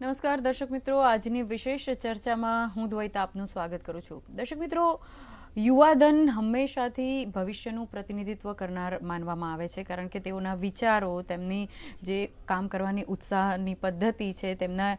નમસ્કાર દર્શક મિત્રો. આજની વિશેષ ચર્ચામાં હું દ્વૈતા આપનું સ્વાગત કરું છું. દર્શક મિત્રો યુવાધન હંમેશાથી ભવિષ્યનું પ્રતિનિધિત્વ કરનાર માનવામાં આવે છે, કારણ કે તેઓના વિચારો, તેમની જે કામ કરવાની ઉત્સાહની પદ્ધતિ છે, તેમના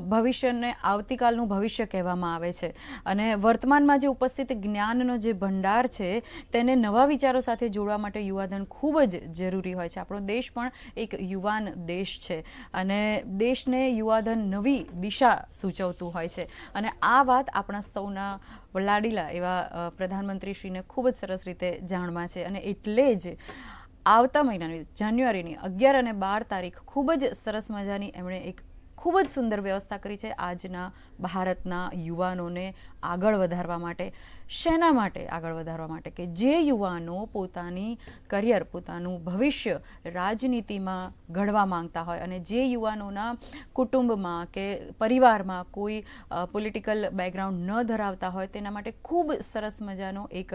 ભવિષ્યને આવતીકાલનું ભવિષ્ય કહેવામાં આવે છે. અને વર્તમાનમાં જે ઉપસ્થિત જ્ઞાનનો જે ભંડાર છે, તેને નવા વિચારો સાથે જોડવા માટે યુવાધન ખૂબ જ જરૂરી હોય છે. આપણો દેશ પણ એક યુવાન દેશ છે અને દેશને યુવાધન નવી દિશા સૂચવતું હોય છે. અને આ વાત આપણા સૌના લાડીલા એવા પ્રધાનમંત્રીશ્રીને ખૂબ જ સરસ રીતે જાણમાં છે અને એટલે જ આવતા મહિનાની, જાન્યુઆરીની અગિયાર અને બાર તારીખ ખૂબ જ સરસ મજાની એમણે એક ખૂબ જ સુંદર વ્યવસ્થા કરી છે. આજના ભારતના યુવાનોને આગળ વધારવા માટે, શેના માટે આગળ વધારવા માટે કે જે યુવાનો પોતાની કરિયર પોતાનું ભવિષ્ય રાજનીતિમાં ઘડવા માંગતા હોય અને જે યુવાનોના કુટુંબમાં કે પરિવારમાં કોઈ પોલિટિકલ બેકગ્રાઉન્ડ ન ધરાવતા હોય તેના માટે ખૂબ સરસ મજાનો એક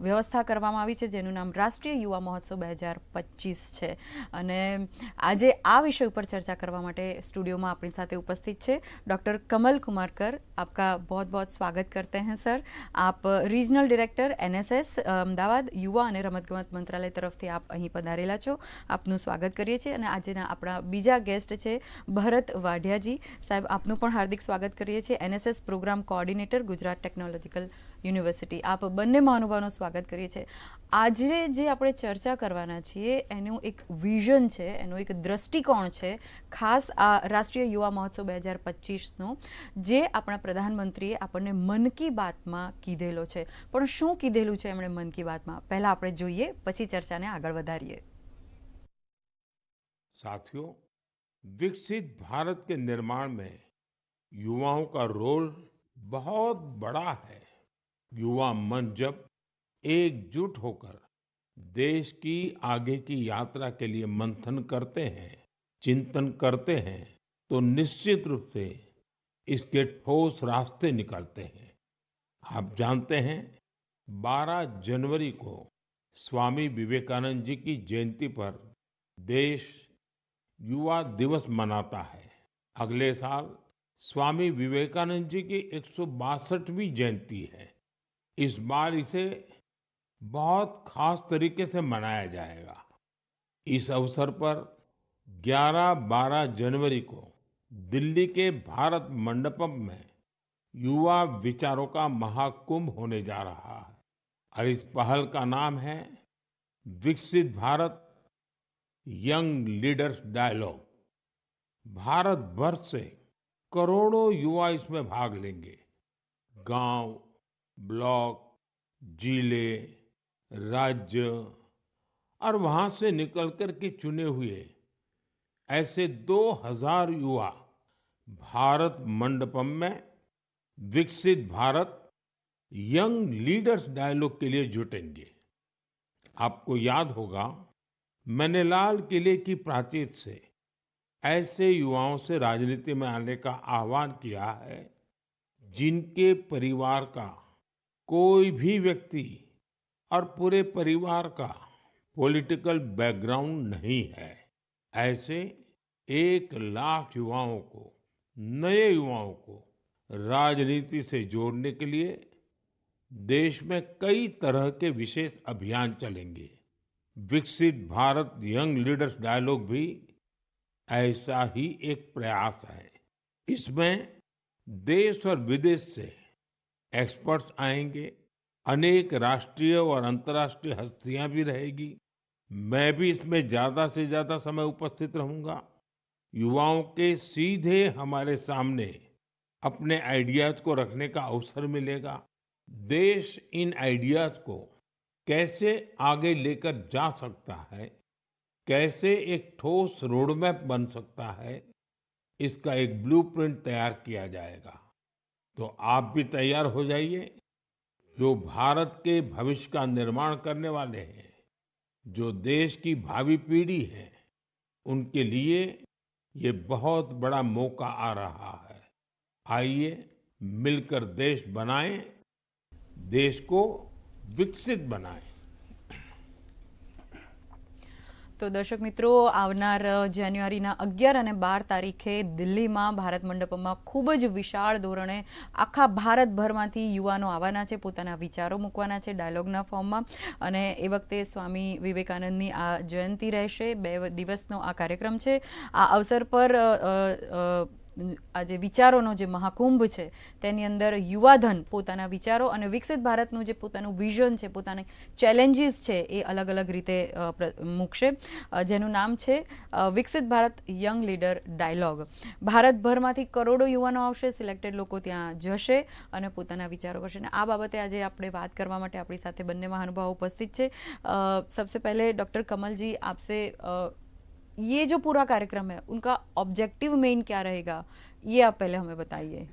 વ્યવસ્થા કરવામાં આવી છે, જેનું નામ રાષ્ટ્રીય યુવા મહોત્સવ બે હજાર પચીસ છે. અને આજે આ વિષય ઉપર ચર્ચા કરવા માટે સ્ટુડિયોમાં આપણી સાથે ઉપસ્થિત છે ડૉક્ટર કમલ કુમારકર આપકા બહોત બહોત बहुत स्वागत करते हैं सर आप रीजनल ડિરેક્ટર એનએસએસ અમદાવાદ યુવા અને રમતગમત મંત્રાલય તરફથી આપ અહીં પધારેલા છો આપનું સ્વાગત કરીએ છીએ અને આજના આપણા બીજા ગેસ્ટ છે ભરત વાઢિયાજી સાહેબ આપનું પણ હાર્દિક સ્વાગત કરીએ છીએ NSS programme coordinator Gujarat technological university આપ બંને મહાનુભાવનું સ્વાગત કરીએ છીએ આજે જે આપણે ચર્ચા કરવાના છીએ એનું એક વિઝન છે એનો એક દ્રષ્ટિકોણ છે ખાસ આ રાષ્ટ્રીય યુવા મહોત્સવ બે હજાર પચીસનો જે આપણા પ્રધાનમંત્રીએ આપણને મન કી બાતમાં કીધેલો છે પણ શું કીધેલું છે એમણે મન કી બાતમાં પહેલાં આપણે જોઈએ પછી ચર્ચાને આગળ વધારીએ साथियों विकसित भारत के निर्माण में युवाओं का रोल बहुत बड़ा है युवा मन जब एकजुट होकर देश की आगे की यात्रा के लिए मंथन करते हैं, चिंतन करते हैं तो निश्चित रूप से इसके ठोस रास्ते निकलते हैं। आप जानते हैं 12 जनवरी को स्वामी विवेकानंद जी की जयंती पर देश युवा दिवस मनाता है। अगले साल स्वामी विवेकानंद जी की 162वीं जयंती है। इस बार इसे बहुत खास तरीके से मनाया जाएगा। इस अवसर पर 11-12 जनवरी को दिल्ली के भारत मंडपम में युवा विचारों का महाकुंभ होने जा रहा है और इस पहल का नाम है Viksit Bharat young leaders dialogue. Bharat भर से करोड़ों युवा इसमें भाग लेंगे। गाँव ब्लॉक, ज़िले, राज्य और वहाँ से निकलकर के चुने हुए ऐसे दो हज़ार युवा भारत मंडपम में, विकसित भारत, यंग लीडर्स डायलॉग के लिए जुटेंगे। आपको याद होगा मैंने लाल किले की प्राचीर से ऐसे युवाओं से राजनीति में आने का आह्वान किया है जिनके परिवार का कोई भी व्यक्ति और पूरे परिवार का पॉलिटिकल बैकग्राउंड नहीं है, ऐसे एक लाख युवाओं को, नए युवाओं को राजनीति से जोड़ने के लिए देश में कई तरह के विशेष अभियान चलेंगे। विकसित भारत यंग लीडर्स डायलॉग भी ऐसा ही एक प्रयास है। इसमें देश और विदेश से एक्सपर्ट्स आएँगे, अनेक राष्ट्रीय और अंतर्राष्ट्रीय हस्तियाँ भी रहेगी। मैं भी इसमें ज़्यादा से ज़्यादा समय उपस्थित रहूँगा। युवाओं के सीधे हमारे सामने अपने आइडियाज़ को रखने का अवसर मिलेगा। देश इन आइडियाज़ को कैसे आगे लेकर जा सकता है, कैसे एक ठोस रोडमैप बन सकता है, इसका एक ब्लूप्रिंट तैयार किया जाएगा। तो आप भी तैयार हो जाइए। जो भारत के भविष्य का निर्माण करने वाले हैं, जो देश की भावी पीढ़ी है, उनके लिए ये बहुत बड़ा मौका आ रहा है। आइए मिलकर देश बनाएँ, देश को विकसित बनाएँ। તો દર્શક મિત્રો, આવનાર જાન્યુઆરીના અગિયાર અને બાર તારીખે દિલ્હીમાં ભારત મંડપમાં ખૂબ જ વિશાળ ધોરણે આખા ભારતભરમાંથી યુવાનો આવવાના છે, પોતાના વિચારો મૂકવાના છે, ડાયલોગના ફોર્મમાં. અને એ વખતે સ્વામી વિવેકાનંદની આ જયંતિ રહેશે. બે દિવસનો આ કાર્યક્રમ છે. આ અવસર પર આ જે વિચારોનો જે મહાકુંભ છે, તેની અંદર યુવાધન પોતાના વિચારો અને વિકસિત ભારતનું જે પોતાનું વિઝન છે, પોતાની ચેલેન્જીસ છે, એ અલગ અલગ રીતે મૂકશે. જેનું નામ છે Viksit Bharat young leader dialogue. ભારતભરમાંથી કરોડો યુવાનો આવશે, સિલેક્ટેડ લોકો ત્યાં જશે અને પોતાના વિચારો કરશે. અને આ બાબતે આજે આપણે વાત કરવા માટે આપણી સાથે બંને મહાનુભાવો ઉપસ્થિત છે. સબસે પહેલે ડૉક્ટર કમલજી આપસે ये जो पूरा कार्यक्रम है उनका ऑब्जेक्टिव मेन क्या रहेगा ये आप पहले हमें बताइए।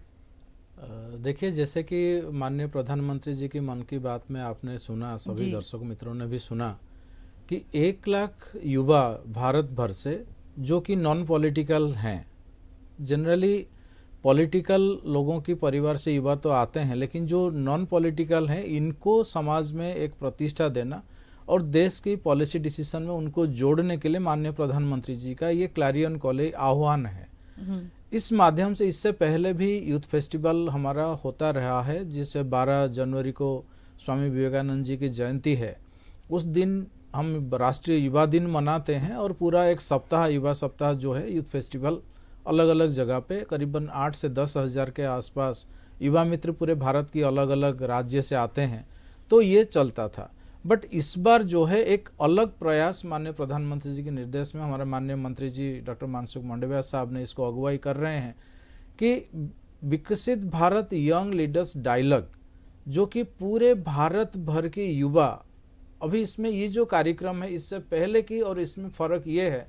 देखिए जैसे कि माननीय प्रधानमंत्री जी की मन की बात में आपने सुना सभी दर्शक मित्रों ने भी सुना कि एक लाख युवा भारत भर से जो कि नॉन पॉलिटिकल हैं जनरली पॉलिटिकल लोगों की परिवार से युवा तो आते हैं लेकिन जो नॉन पॉलिटिकल हैं इनको समाज में एक प्रतिष्ठा देना और देश की पॉलिसी डिसीज़न में उनको जोड़ने के लिए माननीय प्रधानमंत्री जी का ये क्लारियन कॉलेज आह्वान है। इस माध्यम से इससे पहले भी यूथ फेस्टिवल हमारा होता रहा है जिसे 12 जनवरी को स्वामी विवेकानंद जी की जयंती है। उस दिन हम राष्ट्रीय युवा दिन मनाते हैं और पूरा एक सप्ताह युवा सप्ताह जो है यूथ फेस्टिवल अलग अलग जगह पे करीबन आठ से दस हज़ार के आसपास युवा मित्र पूरे भारत की अलग अलग राज्य से आते हैं। तो ये चलता था। बट इस बार जो है एक अलग प्रयास माननीय प्रधानमंत्री जी के निर्देश में हमारे माननीय मंत्री जी डॉक्टर मानसुख मांडविया साहब ने इसको अगुवाई कर रहे हैं कि विकसित भारत यंग लीडर्स डायलॉग, जो कि पूरे भारत भर के युवा, अभी इसमें ये जो कार्यक्रम है, इससे पहले की और इसमें फ़र्क ये है,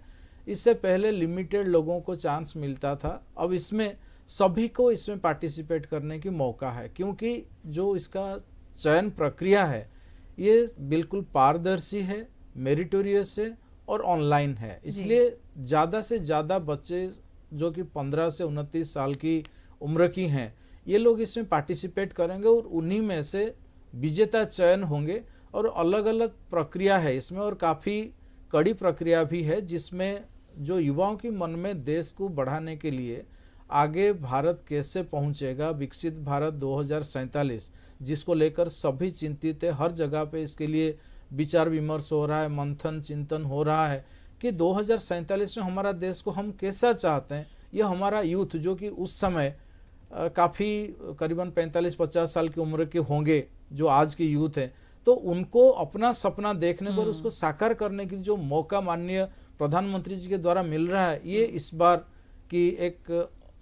इससे पहले लिमिटेड लोगों को चांस मिलता था, अब इसमें सभी को इसमें पार्टिसिपेट करने की मौका है, क्योंकि जो इसका चयन प्रक्रिया है ये बिल्कुल पारदर्शी है मेरिटोरियस है और ऑनलाइन है। इसलिए ज़्यादा से ज़्यादा बच्चे जो कि 15 से उनतीस साल की उम्र की हैं ये लोग इसमें पार्टिसिपेट करेंगे और उन्हीं में से विजेता चयन होंगे और अलग अलग प्रक्रिया है इसमें और काफ़ी कड़ी प्रक्रिया भी है जिसमें जो युवाओं की मन में देश को बढ़ाने के लिए आगे भारत कैसे पहुंचेगा? विकसित भारत 2047 जिसको लेकर सभी चिंतित है। हर जगह पे इसके लिए विचार विमर्श हो रहा है मंथन चिंतन हो रहा है कि 2047 में हमारा देश को हम कैसा चाहते हैं। यह हमारा यूथ जो कि उस समय काफ़ी करीबन 45-50 साल की उम्र के होंगे जो आज के यूथ हैं तो उनको अपना सपना देखने और उसको साकार करने की जो मौका माननीय प्रधानमंत्री जी के द्वारा मिल रहा है ये इस बार की एक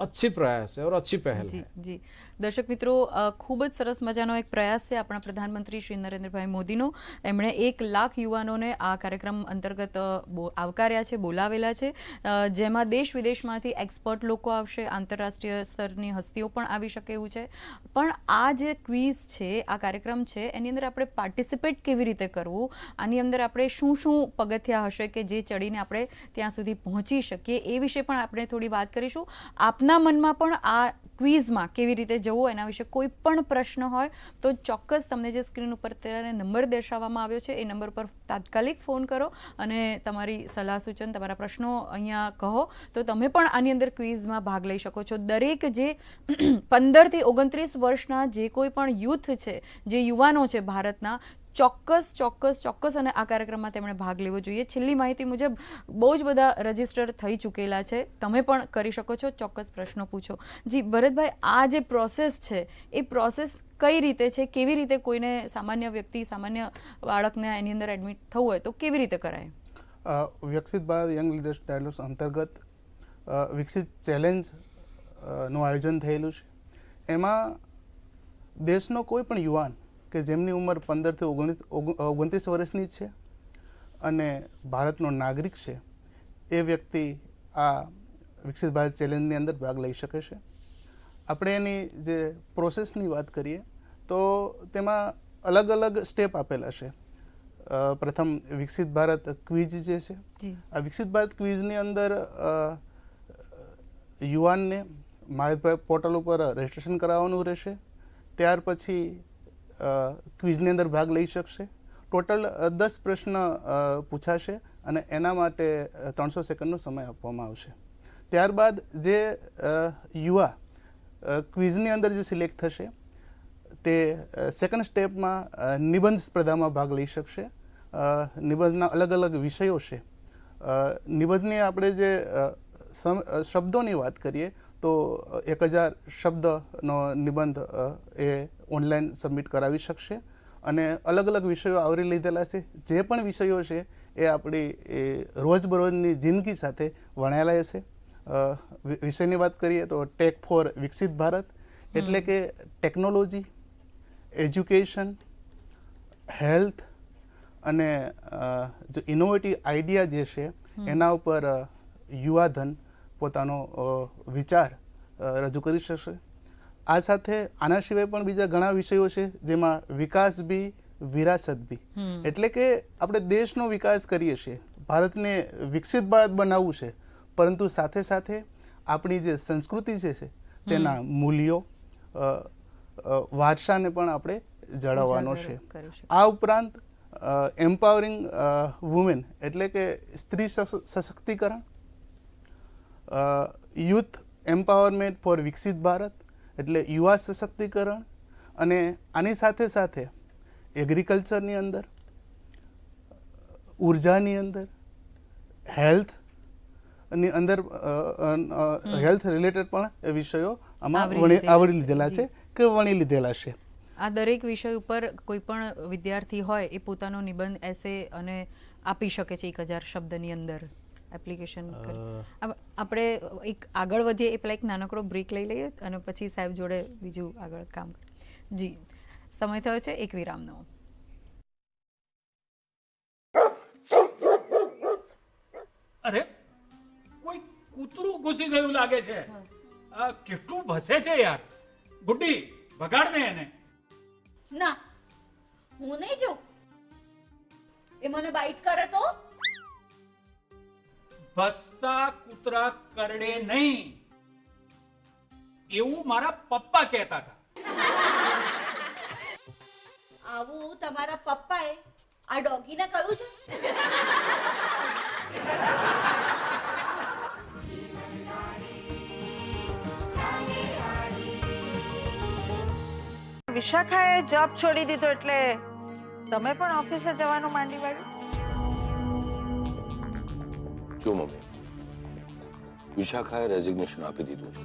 अच्छी प्रयास है और अच्छी पहल जी, है। જી દર્શક મિત્રો ખૂબ જ સરસ મજાનો એક પ્રયાસ છે આપણા પ્રધાનમંત્રી શ્રી નરેન્દ્રભાઈ મોદીનો. એમણે એક લાખ યુવાનોને આ કાર્યક્રમ અંતર્ગત આવકાર્યા છે, બોલાવેલા છે. જેમાં દેશ વિદેશમાંથી એક્સપર્ટ લોકો આવશે, આંતરરાષ્ટ્રીય સ્તરની હસ્તીઓ પણ આવી શકે એવું છે. પણ આ જે ક્વિઝ છે, આ કાર્યક્રમ છે, એની અંદર આપણે પાર્ટિસિપેટ કેવી રીતે કરવું? આની અંદર આપણે શું શું પગથિયા હશે કે જે ચડીને આપણે ત્યાં સુધી પહોંચી શકીએ એ વિશે પણ આપણે થોડી વાત કરીશું. આપના મનમાં પણ આ ક્વિઝમાં કેવી રીતે જવું એના વિશે કોઈ પણ પ્રશ્ન હોય તો ચોક્કસ તમને જે સ્ક્રીન ઉપર અત્યારે નંબર દર્શાવવામાં આવ્યો છે, એ નંબર પર તાત્કાલિક ફોન કરો અને તમારી સલાહ સૂચન, તમારા પ્રશ્નો અહીંયા કહો. તો તમે પણ આની અંદર ક્વિઝમાં ભાગ લઈ શકો છો. દરેક જે પંદરથી ઓગણત્રીસ વર્ષના જે કોઈ પણ યુથ છે, જે યુવાનો છે ભારતના ચોક્કસ ચોક્કસ ચોક્કસ અને આ કાર્યક્રમમાં તેમણે ભાગ લેવો જોઈએ. છેલ્લી માહિતી મુજબ બહુ જ બધા રજિસ્ટર થઈ ચૂકેલા છે. તમે પણ કરી શકો છો. ચોક્કસ પ્રશ્નો પૂછો. જી, ભરતભાઈ, આ જે પ્રોસેસ છે, એ પ્રોસેસ કઈ રીતે છે? કેવી રીતે કોઈને સામાન્ય વ્યક્તિ, સામાન્ય બાળકને એની અંદર એડમિટ થવું હોય તો કેવી રીતે કરાય? વિકસિત ભારત યંગ લીડર્સ ડાયલોગ્સ અંતર્ગત વિકસિત ચેલેન્જનું આયોજન થયેલું છે. એમાં દેશનો કોઈ પણ યુવાન કે જેમની ઉંમર પંદરથી ઓગણીસ ઓગણત્રીસ વર્ષની છે અને ભારતનો નાગરિક છે એ વ્યક્તિ આ વિકસિત ભારત ચેલેન્જની અંદર ભાગ લઈ શકે છે. આપણે એની જે પ્રોસેસની વાત કરીએ તો તેમાં અલગ અલગ સ્ટેપ આપેલા છે. પ્રથમ વિકસિત ભારત ક્વિઝ જે છે આ વિકસિત ભારત ક્વિઝની અંદર યુવાનને માય પોર્ટલ ઉપર રજિસ્ટ્રેશન કરાવવાનું રહેશે. ત્યાર પછી ક્વિઝની અંદર ભાગ લઈ શકશે. ટોટલ દસ પ્રશ્ન પૂછાશે અને એના માટે ત્રણસો સેકન્ડનો સમય આપવામાં આવશે. ત્યારબાદ જે યુવા ક્વિઝની અંદર જે સિલેક્ટ થશે, તે સેકન્ડ સ્ટેપમાં નિબંધ સ્પર્ધામાં ભાગ લઈ શકશે. નિબંધના અલગ અલગ વિષયો છે. નિબંધની આપણે જે શબ્દોની વાત કરીએ તો એક હજાર શબ્દનો નિબંધ એ ઓનલાઈન સબમિટ કરાવી શકશે. અને અલગ અલગ વિષયો આવરી લીધેલા છે. જે પણ વિષયો છે એ આપણી એ રોજબરોજની જિંદગી સાથે વણાયેલા છે. વિષયની વાત કરીએ તો ટેક ફોર વિકસિત ભારત. એટલે કે ટેકનોલોજી એજ્યુકેશન હેલ્થ અને જો ઇનોવેટિવ આઈડિયા જે છે એના ઉપર યુવાધન પોતાનો વિચાર રજૂ કરી શકશે. આ સાથે આના સિવાય પણ બીજા ઘણા વિષયો છે જેમાં વિકાસ બી વિરાસત બી. એટલે કે આપણે દેશનો વિકાસ કરીએ છીએ. ભારતને વિકસિત ભારત બનાવવું છે. પરંતુ સાથે સાથે આપણી જે સંસ્કૃતિ છે છે તેના મૂલ્યો વારસાને પણ આપણે જાળવવાનો છે. આ ઉપરાંત એમ્પાવરિંગ વુમેન એટલે કે સ્ત્રી સશક્તિકરણ યુથ એમ્પાવરમેન્ટ ફોર વિકસિત ભારત એટલે યુવા સશક્તિકરણ અને આની સાથે સાથે એગ્રીકલ્ચરની અંદર ઉર્જાની અંદર હેલ્થની અંદર હેલ્થ રિલેટેડ પણ એ વિષયો આમાં આવરી. લીધેલા છે. કે વણી લીધેલા છે. આ દરેક વિષય ઉપર કોઈ પણ વિદ્યાર્થી હોય એ પોતાનો નિબંધ એસે અને આપી શકે છે એક હજાર શબ્દની અંદર. એપ્લિકેશન આપણે એક આગળ વધીએ એ પહેલાં એક નાનકડો બ્રેક લઈ લઈએ અને પછી સાહેબ જોડે બીજું આગળ કામ જી. સમય થયો છે એક વિરામનો. અરે કોઈ કૂતરું ઘૂસી ગયું લાગે છે? આ કેટલું ભસે છે યાર. ગુડ્ડી ભગાડ ને એને. ના હું નહીં જોઉં. એ મને બાઈટ કરે તો? ભસતા કૂતરા કરડે નહીં. એવું મારા પપ્પા કહેતા હતા. આવું તમારા પપ્પાએ આ ડોગીને કહ્યું છે? વિશાખાએ જોબ છોડી દીધો એટલે તમે પણ ઓફિસે જવાનું માંડી વાળ્યું? જો મમ્મી. વિશાખાએ રેઝિગ્નેશન આપી દીધું છે.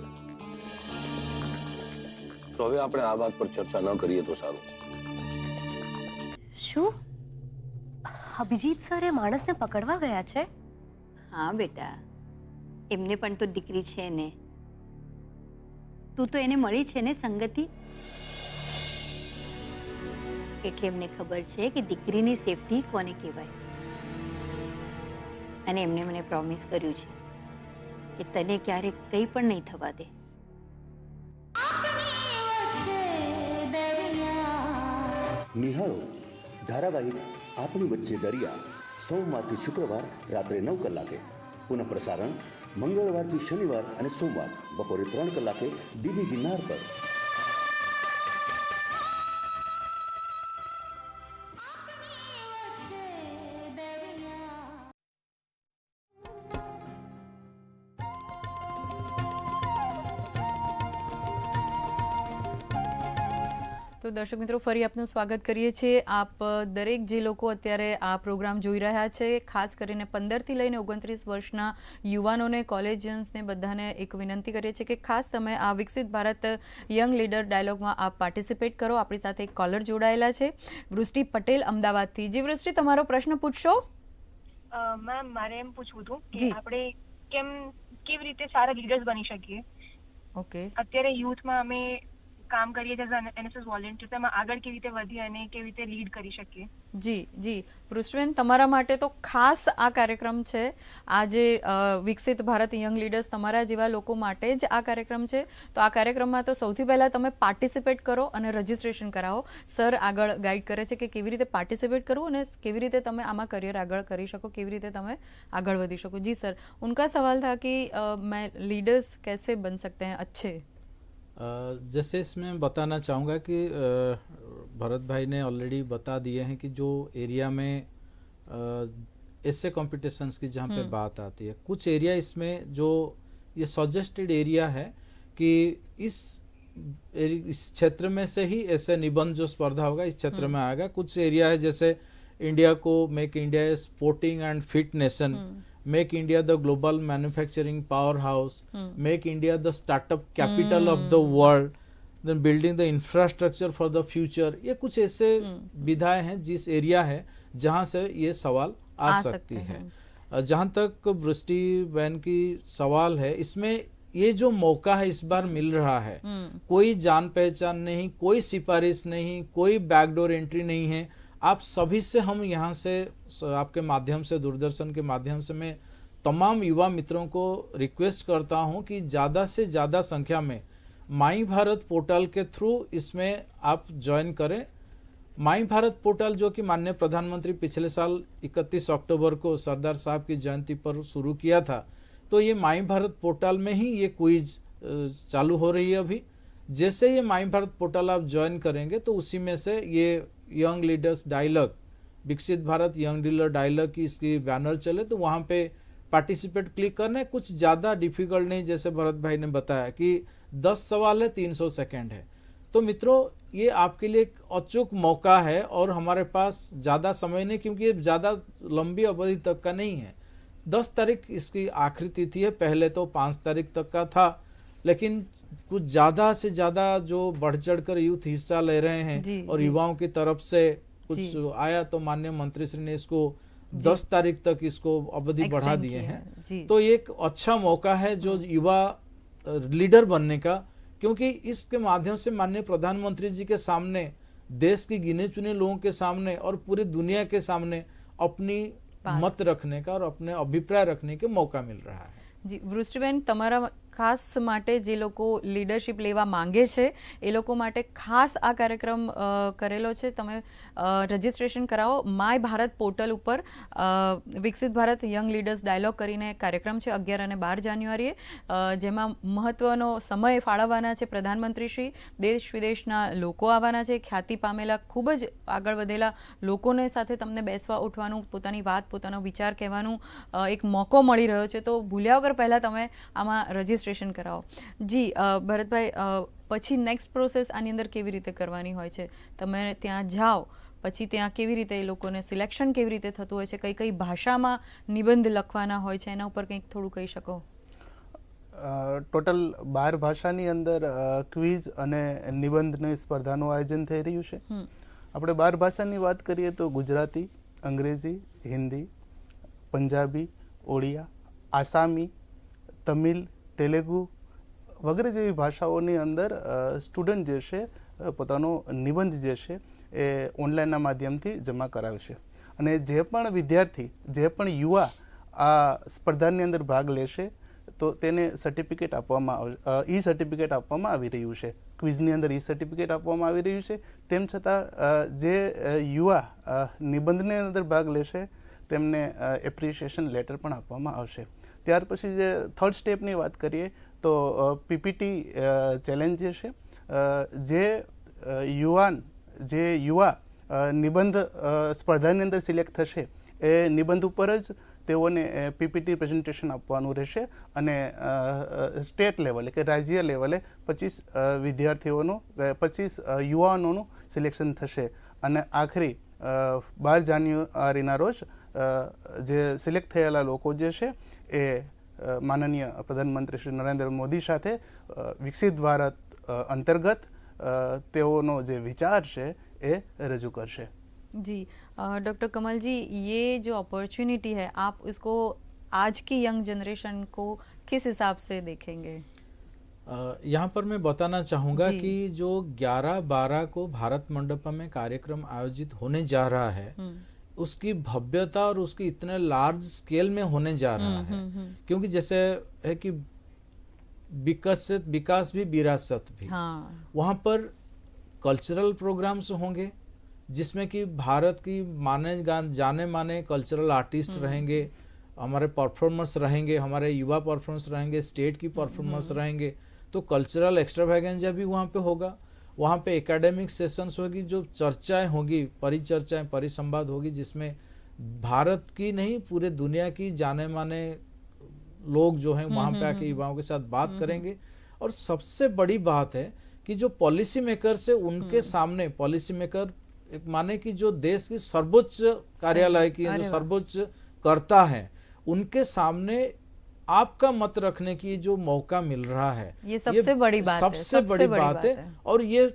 તો હવે આપણે આ વાત પર ચર્ચા ન કરીએ તો સારું. શું? અભિજીત સર એ માણસને પકડવા ગયા છે? હા બેટા. એમને પણ તો દીકરી છે ને. તું તો એને મળી છે ને સંગતિ? એટલે એમને ખબર છે કે દીકરીની સેફટી કોને કહેવાય? અને એમને મને પ્રોમિસ કર્યું છે કે તને ક્યારેક કંઈ પણ નહીં થવા દે. નિહાળો, ધારાવાહિક આપણી વચ્ચે દરિયા, સોમવારથી શુક્રવાર રાત્રે નવ કલાકે. પુનઃ પ્રસારણ મંગળવારથી શનિવાર અને સોમવાર બપોરે ત્રણ કલાકે ડીડી ગિરનાર પર. તો દર્શક મિત્રો ફરી આપનું સ્વાગત કરીએ છીએ. આપ દરેક જે લોકો અત્યારે આ પ્રોગ્રામ જોઈ રહ્યા છે ખાસ કરીને પંદરથી લઈને ઓગણત્રીસ વર્ષના યુવાનોને કોલેજિયન્સને બધાને એક વિનંતી કરીએ છીએ કે ખાસ તમે આ વિકસિત ભારત યંગ લીડર ડાયલોગમાં આપ પાર્ટિસિપેટ કરો. આપણી સાથે એક કોલર જોડાયેલા છે વૃષ્ટિ પટેલ અમદાવાદથી. જી વૃષ્ટિ તમારો પ્રશ્ન પૂછશો? મેમ મારે એમ પૂછવું હતું કે આપણે કેમ કેવી રીતે સારા લીડર્સ બની શકીએ? ઓકે. અત્યારે યુથમાં અમે કામ કરીએ છીએ એનએસએસ વોલેન્ટિયર તેમાં આગળ કેવી રીતે વધીએ અને કેવી રીતે લીડ કરી શકીએ જી જી પૃષ્ઠબેન તમારા માટે તો ખાસ આ કાર્યક્રમ છે આજે અ, વિકસિત ભારત યંગ લીડર્સ તમારા જેવા લોકો માટે જ આ કાર્યક્રમ છે તો આ કાર્યક્રમમાં તો સૌથી પહેલાં તમે પાર્ટિસિપેટ કરો અને રજિસ્ટ્રેશન કરાવો સર આગળ ગાઈડ કરે છે કે કેવી રીતે પાર્ટિસિપેટ કરવું અને કેવી રીતે તમે આમાં કરિયર આગળ કરી શકો કેવી રીતે તમે આગળ વધી શકો જી સર उनका सवाल था कि अ, मैं लीडर्स कैसे बन सकते हैं अच्छे अ, जैसे इसमें बताना चाहूँगा कि भरत भाई ने ऑलरेडी बता दिए हैं कि जो एरिया में ऐसे कॉम्पिटिशन्स की जहाँ पे बात आती है कुछ एरिया इसमें जो ये सजेस्टेड एरिया है कि इस इस क्षेत्र में से ही ऐसे निबंध जो स्पर्धा होगा इस क्षेत्र में आएगा। कुछ एरिया है जैसे इंडिया को make India sporting and fit nation make India the global manufacturing power house make India the startup capital of the world then building the infrastructure for the future ये कुछ ऐसे विधाएँ हैं जिस एरिया है जहाँ से ये सवाल आ, आ सकती सकते है। हैं। अ, तक वृष्टि बहन की सवाल है इसमें ये जो मौका है इस बार मिल रहा है कोई जान पहचान नहीं कोई सिफारिश नहीं कोई बैकडोर एंट्री नहीं है। आप सभी से हम यहाँ से आपके माध्यम से, दूरदर्शन के माध्यम से मैं तमाम युवा मित्रों को रिक्वेस्ट करता हूँ कि ज़्यादा से ज़्यादा संख्या में माई भारत पोर्टल के थ्रू इसमें आप ज्वाइन करें। माई भारत पोर्टल जो कि माननीय प्रधानमंत्री पिछले साल 31 अक्टूबर को सरदार साहब की जयंती पर शुरू किया था तो ये माई भारत पोर्टल में ही ये क्विज चालू हो रही है अभी। जैसे ये माई भारत पोर्टल आप ज्वाइन करेंगे तो उसी में से ये यंग लीडर्स डायलॉग, विकसित भारत यंग लीडर डायलॉग की इसकी बैनर चले तो वहाँ पे पार्टिसिपेट क्लिक करना है। कुछ ज़्यादा डिफ़िकल्ट नहीं, जैसे भरत भाई ने बताया कि 10 सवाल है 300 सेकंड है। तो मित्रों, ये आपके लिए एक अचूक मौका है और हमारे पास ज़्यादा समय नहीं, क्योंकि ये ज़्यादा लंबी अवधि तक का नहीं है। दस तारीख इसकी आखिरी तिथि है, पहले तो पाँच तारीख तक का था, लेकिन कुछ ज़्यादा से ज़्यादा जो बढ़ चढ़कर यूथ हिस्सा ले रहे हैं जी, और युवाओं की तरफ़ से कुछ आया तो माननीय मंत्री श्री ने इसको दस तारीख तक इसको अवधि बढ़ा दिए हैं। तो एक अच्छा मौका है जो हाँ। युवा लीडर बनने का क्योंकि इसके माध्यम से माननीय प्रधानमंत्री जी के सामने देश के गिने चुने लोगों के सामने और पूरी दुनिया के सामने अपनी मत रखने का और अपने अभिप्राय रखने के मौका मिल रहा है। जी वृष्टिबेन तमारा ખાસ માટે જે લોકો લીડરશિપ લેવા માંગે છે, એ લોકો માટે ખાસ આ કાર્યક્રમ કરેલો છે. તમે રજિસ્ટ્રેશન કરાવો. માય ભારત પોર્ટલ ઉપર વિકસિત ભારત યંગ લીડર્સ ડાયલોગ કરીને કાર્યક્રમ છે અગિયાર અને બાર જાન્યુઆરીએ. જેમાં મહત્વનો સમય ફાળવવાના છે પ્રધાનમંત્રીશ્રી. દેશ વિદેશના લોકો આવવાના છે. ખ્યાતિ પામેલા, ખૂબ જ આગળ વધેલા લોકોને સાથે તમને બેસવા, ઉઠવાનું, પોતાની વાત, પોતાનો વિચાર કહેવાનું એક મોકો મળી રહ્યો છે. તો ભૂલ્યા વગર પહેલાં તમે આમાં રજિસ્ટ્રેશન કરાવો. જી ભરતભાઈ પછી નેક્સ્ટ પ્રોસેસ આની અંદર કેવી રીતે કરવાની હોય છે? તમે ત્યાં જાઓ પછી ત્યાં કેવી રીતે એ લોકોને સિલેક્શન કેવી રીતે થતું હોય છે? કઈ કઈ ભાષામાં નિબંધ લખવાના હોય છે? એના ઉપર કંઈક થોડું કહી શકો? ટોટલ બાર ભાષાની અંદર ક્વિઝ અને નિબંધની સ્પર્ધાનું આયોજન થઈ રહ્યું છે. આપણે બાર ભાષાની વાત કરીએ તો ગુજરાતી અંગ્રેજી હિન્દી પંજાબી ઓડિયા આસામી તમિલ તેલુગુ વગેરે જેવી ભાષાઓની અંદર સ્ટુડન્ટ જે છે પોતાનો નિબંધ જે છે એ ઓનલાઈનના માધ્યમથી જમા કરાવશે અને જે પણ વિદ્યાર્થી, જે પણ યુવા આ સ્પર્ધાની અંદર ભાગ લેશે તો તેને સર્ટિફિકેટ આપવામાં આવશે ઈ સર્ટિફિકેટ આપવામાં આવી રહ્યું છે. ક્વિઝની અંદર ઈ સર્ટિફિકેટ આપવામાં આવી રહ્યું છે. તેમ છતાં જે યુવા નિબંધની અંદર ભાગ લેશે તેમને એપ્રિશિએશન લેટર પણ આપવામાં આવશે. ત્યાર પછી જે થર્ડ સ્ટેપની વાત કરીએ તો પીપીટી ચેલેન્જ જે છે જે યુવાન, જે યુવા નિબંધ સ્પર્ધાની અંદર સિલેક્ટ થશે, એ નિબંધ ઉપર જ તેઓને પીપીટી પ્રેઝન્ટેશન આપવાનું રહેશે અને સ્ટેટ લેવલે કે રાજ્ય લેવલે પચીસ વિદ્યાર્થીઓનું પચીસ યુવાનોનું સિલેક્શન થશે. અને આખરી બાર જાન્યુઆરીના રોજ જે સિલેક્ટ થયેલા લોકો જે છે એ અ, માનનીય પ્રધાનમંત્રી શ્રી નરેન્દ્ર મોદી સાથે અ, વિકસિત ભારત અ, અંતર્ગત અ, તેઓનો જે વિચાર છે એ રજૂ કરશે जी डॉक्टर कमल जी ये जो अपॉर्चुनिटी है आप इसको आज की यंग जनरेशन को किस हिसाब से देखेंगे अ, अ, यहाँ पर मैं बताना चाहूंगा जी। कि जो 11-12 को भारत मंडपम में कार्यक्रम आयोजित होने जा रहा है उसकी भव्यता और उसकी इतने लार्ज स्केल में होने जा रहा है। क्योंकि जैसे है कि विकसित विकास भी विरासत भी। हाँ। वहाँ पर कल्चरल प्रोग्राम्स होंगे जिसमें कि भारत की माने जाने माने कल्चरल आर्टिस्ट रहेंगे हमारे परफॉर्मर्स रहेंगे हमारे युवा परफॉर्मर्स रहेंगे स्टेट की परफॉर्मर्स रहेंगे। तो कल्चरल एक्स्ट्रावेगेंजा भी वहाँ पे होगा। वहाँ पे एकेडमिक सेशंस होगी जो चर्चाएँ होगी परिचर्चाएँ परिसंवाद होगी जिसमें भारत की नहीं पूरे दुनिया की जाने माने लोग जो हैं वहाँ पे आके युवाओं के साथ बात करेंगे। और सबसे बड़ी बात है कि जो पॉलिसी मेकर से उनके सामने पॉलिसी मेकर एक माने कि जो देश की सर्वोच्च कार्यालय की जो सर्वोच्च कर्ता है उनके सामने आपका मत रखने की जो मौका मिल रहा है ये सबसे ये बड़ी बात सबसे, है, सबसे बड़ी बड़ी बात बात है है। और ये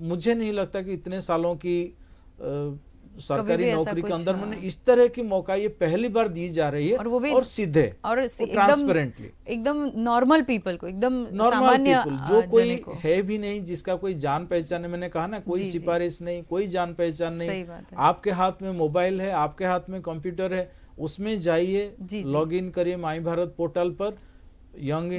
मुझे नहीं लगता कि इतने सालों की अ, सरकारी नौकरी के अंदर हाँ। मैंने इस तरह की मौका ये पहली बार दी जा रही है और वो भी- और सीधे और ट्रांसपेरेंटली एकदम नॉर्मल पीपल को एकदम नॉर्मल पीपल जो कोई है भी नहीं जिसका कोई जान पहचान है मैंने कहा ना कोई। सिफारिश नहीं कोई जान पहचान नहीं आपके हाथ में मोबाइल है आपके हाथ में कंप्यूटर है उसमें जाइए। लॉग इन करिए माई भारत पोर्टल पर। Young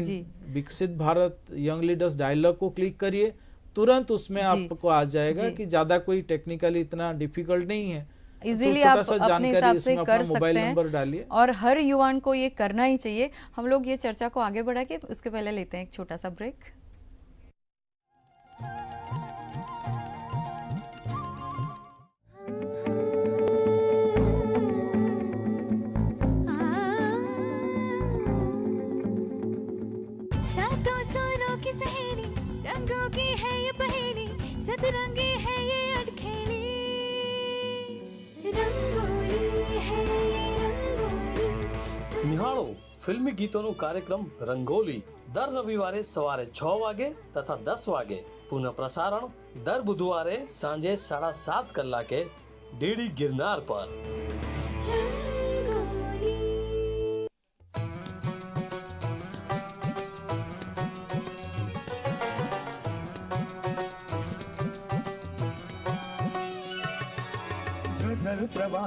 Viksit Bharat young leaders dialogue को क्लिक करिए। तुरंत उसमें आपको आ जाएगा। कि ज़्यादा कोई टेक्निकली इतना डिफ़िकल्ट नहीं है। तो इजीली छोटा आप अपने जानकारी हिसाब से कर मोबाइल सकते नंबर हैं डालिए। और हर युवान को ये करना ही चाहिए। हम लोग ये चर्चा को आगे बढ़ा के उसके पहले लेते हैं एक छोटा सा ब्रेक पहेली सतरंगी है ये अटखेली रंगोली है ये रंगोली નિહાળો ફિલ્મી ગીતોનો કાર્યક્રમ રંગોલી દર રવિવારે સવારે છ વાગે તથા દસ વાગે પુનઃ પ્રસારણ દર બુધવારે સાંજે સાડા સાત કલાકે ડીડી ગિરનાર પર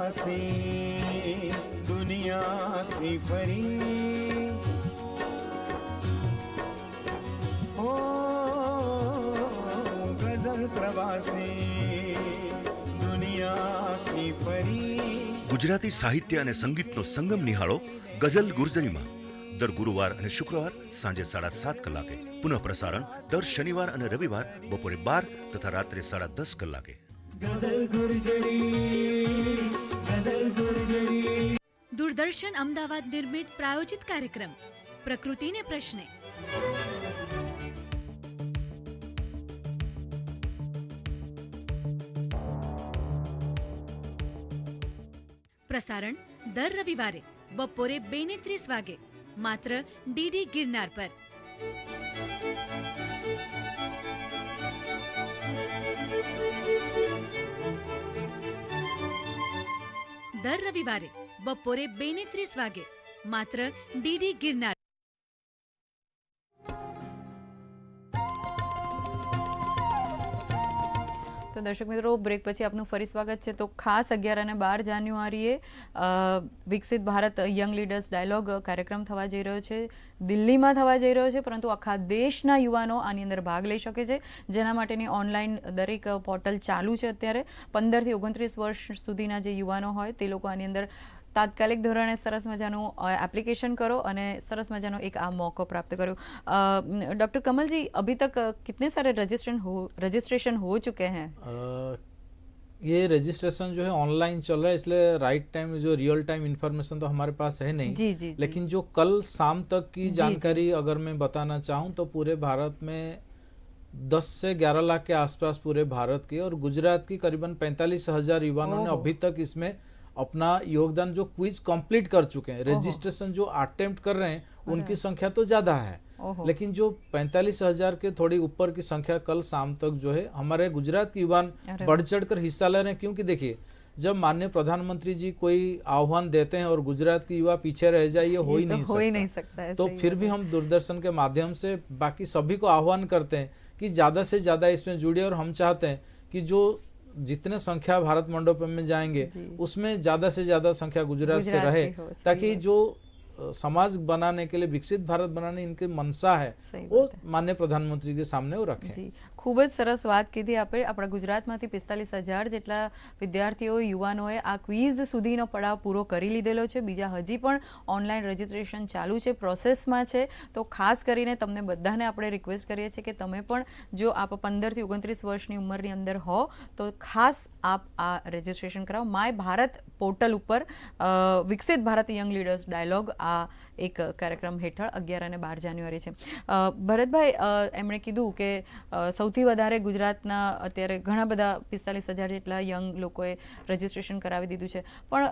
હસી દુનિયાથી ફરી ઓ ગઝલ પ્રવાસી દુનિયાથી ફરી ગુજરાતી સાહિત્ય અને સંગીતનો સંગમ નિહાળો ગઝલ ગુર્જરીમાં દર ગુરુવાર અને શુક્રવાર સાંજે સાડા સાત કલાકે. પુનઃ પ્રસારણ દર શનિવાર અને રવિવાર બપોરે બાર તથા રાત્રે સાડા દસ કલાકે. दूरदर्शन अहमदाबाद निर्मित प्रायोजित कार्यक्रम प्रकृति ने प्रश्न। प्रसारण दर रविवार, बपोरे बेने त्रीस वगे मात्र डीडी गिरनार पर। દર રવિવારે બપોરે બે ને ત્રીસ વાગે. માત્ર ડીડી ગિરનાર. તો દર્શક મિત્રો બ્રેક પછી આપનું ફરી સ્વાગત છે. તો ખાસ અગિયાર અને બાર જાન્યુઆરીએ વિકસિત ભારત યંગ લીડર્સ ડાયલોગ કાર્યક્રમ થવા જઈ રહ્યો છે. દિલ્હીમાં થવા જઈ રહ્યો છે, પરંતુ આખા દેશના યુવાનો આની અંદર ભાગ લઈ શકે છે. જેના માટેની ઓનલાઈન દરેક પોર્ટલ ચાલુ છે અત્યારે. પંદરથી ઓગણત્રીસ વર્ષ સુધીના જે યુવાનો હોય, તે લોકો આની અંદર તાત્કાલિક ધોરણે સરસ મજાનું एप्लीकेशन करो અને સરસ મજાનો એક આ मौका प्राप्त करो डॉक्टर कमल जी अभी तक अ, कितने सारे रजिस्ट्रेशन हो रजिस्ट्रेशन हो चुके हैं अ, ये रजिस्ट्रेशन जो है ऑनलाइन चल रहा है इसलिए राइट टाइम जो रियल टाइम इंफॉर्मेशन तो हमारे पास है नहीं जी, जी, जी। लेकिन जो कल शाम तक की जी, जानकारी अगर मैं बताना चाहूँ तो पूरे भारत में 10 से 11 लाख के आसपास पूरे भारत की और गुजरात की करीबन पैंतालीस हजार युवाओं ने ओहो। अभी तक इसमें अपना योगदान जो क्विज कंप्लीट कर चुके हैं रजिस्ट्रेशन जो अटेम्प्ट कर रहे हैं उनकी संख्या तो ज़्यादा है। लेकिन जो पैंतालीस हज़ार के थोड़ी ऊपर की संख्या कल शाम तक जो है हमारे गुजरात के युवा बढ़ चढ़ कर हिस्सा ले रहे हैं। क्योंकि देखिए जब माननीय प्रधानमंत्री जी कोई आह्वान देते हैं और गुजरात की युवा पीछे रह जाए ये हो ही तो नहीं हो ही सकता। नहीं सकता है तो फिर भी हम दूरदर्शन के माध्यम से बाकी सभी को आह्वान करते हैं कि ज़्यादा से ज़्यादा इसमें जुड़े और हम चाहते हैं कि जो जितने संख्या भारत मंडप में जाएँगे उसमें ज़्यादा से ज़्यादा संख्या गुजरात से रहे ताकि जो समाज बनाने के लिए विकसित भारत बनाने इनकी मनसा है वो माननीय प्रधानमंत्री के सामने वो रखें। ખૂબ જ સરસ વાત કીધી આપણે આપણા ગુજરાતમાંથી પિસ્તાલીસ હજાર જેટલા વિદ્યાર્થીઓ યુવાનોએ આ ક્વિઝ સુધીનો પડાવ પૂરો કરી લીધેલો છે. બીજા હજી પણ ઓનલાઈન રજીસ્ટ્રેશન ચાલુ છે પ્રોસેસમાં છે. તો ખાસ કરીને તમને બધાને આપણે રિક્વેસ્ટ કરીએ છીએ કે તમે પણ જો આપ પંદરથી ઓગણત્રીસ વર્ષની ઉંમરની અંદર હો તો ખાસ આપ આ રજીસ્ટ્રેશન કરાવો. માય ભારત પોર્ટલ ઉપર વિકસિત ભારત યંગ લીડર્સ ડાયલોગ આ એક કાર્યક્રમ હેઠળ અગિયાર અને બાર જાન્યુઆરી છે. ભરતભાઈ એમણે કીધું કે અ, સૌથી વધારે ગુજરાતના અત્યારે ઘણા બધા પિસ્તાલીસ હજાર જેટલા યંગ લોકોએ રજીસ્ટ્રેશન કરાવી દીધું છે. પણ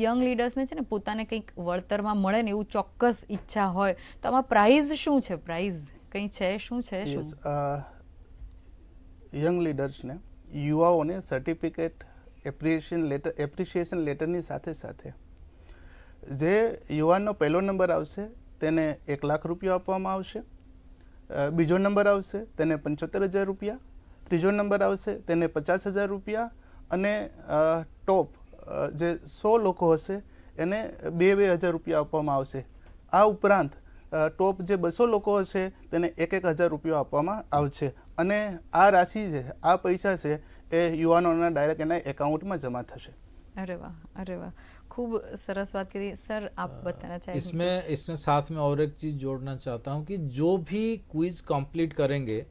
યંગ લીડર્સને છે ને પોતાને કંઈક વળતરમાં મળે ને એવું ચોક્કસ ઈચ્છા હોય, તો આમાં પ્રાઇઝ શું છે? પ્રાઇઝ કંઈ છે? શું છે? યંગ લીડર્સને યુવાઓને સર્ટિફિકેટ એપ્રિશિએશન લેટર એપ્રિશિએશન લેટરની સાથે સાથે જે યુવાનનો પહેલો નંબર આવશે તેને એક લાખ રૂપિયા આપવામાં આવશે. બીજો નંબર આવશે, તેને પંચોતેર હજાર રૂપિયા. ત્રીજો નંબર આવશે, તેને પચાસ હજાર રૂપિયા. અને ટોપ જે સો લોકો હશે, એને બે બે હજાર રૂપિયા આપવામાં આવશે. આ ઉપરાંત ટોપ જે બસો લોકો હશે, તેને એક એક હજાર રૂપિયા આપવામાં આવશે. અને આ રાશિ છે, આ પૈસા છે, એ યુવાનોના ડાયરેક્ટ એના એકાઉન્ટમાં જમા થશે. અરે વાહ અરે વાહ. खूब सरस बात करी सर आप हाँ। बताना चाहेंगे तो इसमें इसमें साथ में और एक चीज़ जोड़ना चाहता हूँ कि जो भी क्विज कंप्लीट करेंगे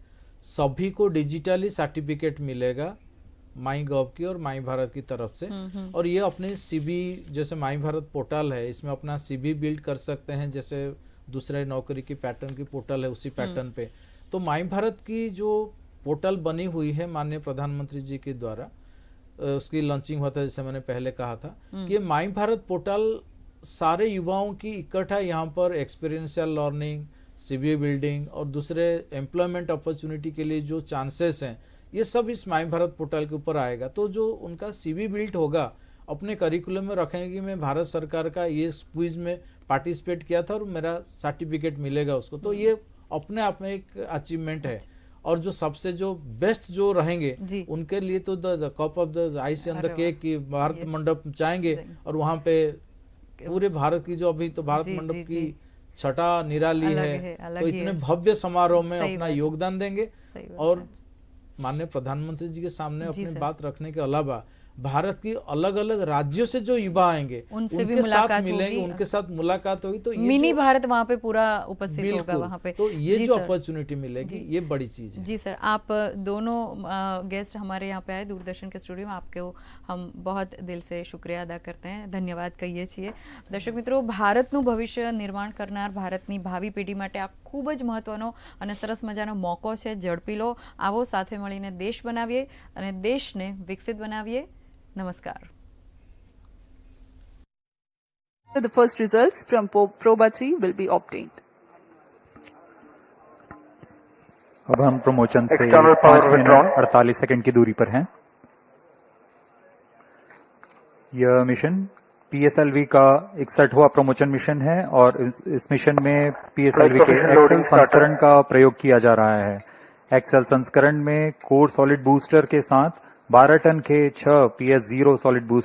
सभी को डिजिटली सर्टिफिकेट मिलेगा माई गव की और माई भारत की तरफ़ से। हम्म, हम्म। और ये अपने सीबी जैसे माई भारत पोर्टल है इसमें अपना सीबी बिल्ड कर सकते हैं जैसे दूसरे नौकरी की पैटर्न की पोर्टल है उसी हम्म। पैटर्न पे। तो माई भारत की जो पोर्टल बनी हुई है माननीय प्रधानमंत्री जी के द्वारा उसकी लॉन्चिंग हुआ था जैसे मैंने पहले कहा था कि माई भारत पोर्टल सारे युवाओं की इकट्ठा यहाँ पर एक्सपीरियंशियल लर्निंग सीबीए बिल्डिंग और दूसरे एम्प्लॉयमेंट अपॉर्चुनिटी के लिए जो चांसेस हैं ये सब इस माई भारत पोर्टल के ऊपर आएगा। तो जो उनका सीबी बिल्ट होगा अपने करिकुलम में रखेंगे कि मैं भारत सरकार का ये क्विज में पार्टिसिपेट किया था और मेरा सर्टिफिकेट मिलेगा उसको। तो ये अपने आप में एक अचीवमेंट है। और जो सबसे जो बेस्ट जो रहेंगे उनके लिए तो the cup of the ice and the cake की भारत मंडप जाएँगे और वहाँ पे पूरे भारत की जो अभी तो भारत मंडप की। छठा निराली है, है, तो इतने भव्य समारोह में अपना योगदान देंगे और माननीय प्रधानमंत्री जी के सामने अपनी बात रखने के अलावा भारत की अलग अलग राज्यों से जो युवा आएंगे उनसे भी उनके साथ मुलाकात मिलेंगे होगी। उनके साथ मुलाकात होगी तो ये मिनी जो- भारत वहाँ पे पूरा उपस्थित होगा बिल्कुल वहाँ पे तो ये जी जो सर। अपॉर्चुनिटी मिलेगी जी। ये बड़ी चीज है जी सर आप अ, दोनों अ, गेस्ट हमारे यहाँ पे आए दूरदर्शन के स्टूडियो में आपको हम बहुत दिल से शुक्रिया अदा करते हैं ધન્યવાદ કહીએ છીએ દર્શક મિત્રો ભારતનું ભવિષ્ય નિર્માણ કરનાર ભારતની ભાવિ પેઢી માટે આ ખૂબ જ મહત્વનો અને સરસ મજાનો મોકો છે ઝડપી લો આવો સાથે મળીને દેશ બનાવીએ અને દેશને વિકસિત બનાવીએ नमस्कार। The first result from Proba three will be be अब हम प्रमोशन से पाँच मिनट अड़तालीस सेकंड की दूरी पर हैं। यह मिशन पीएसएलवी का इकसठवा प्रमोशन मिशन है और इस, इस मिशन में पीएसएलवी के एक्सेल संस्करण का प्रयोग किया जा रहा है। एक्सेल संस्करण में कोर सॉलिड बूस्टर के साथ 12 टन के छह पीएस ज़ीरो सॉलिड बूस्टर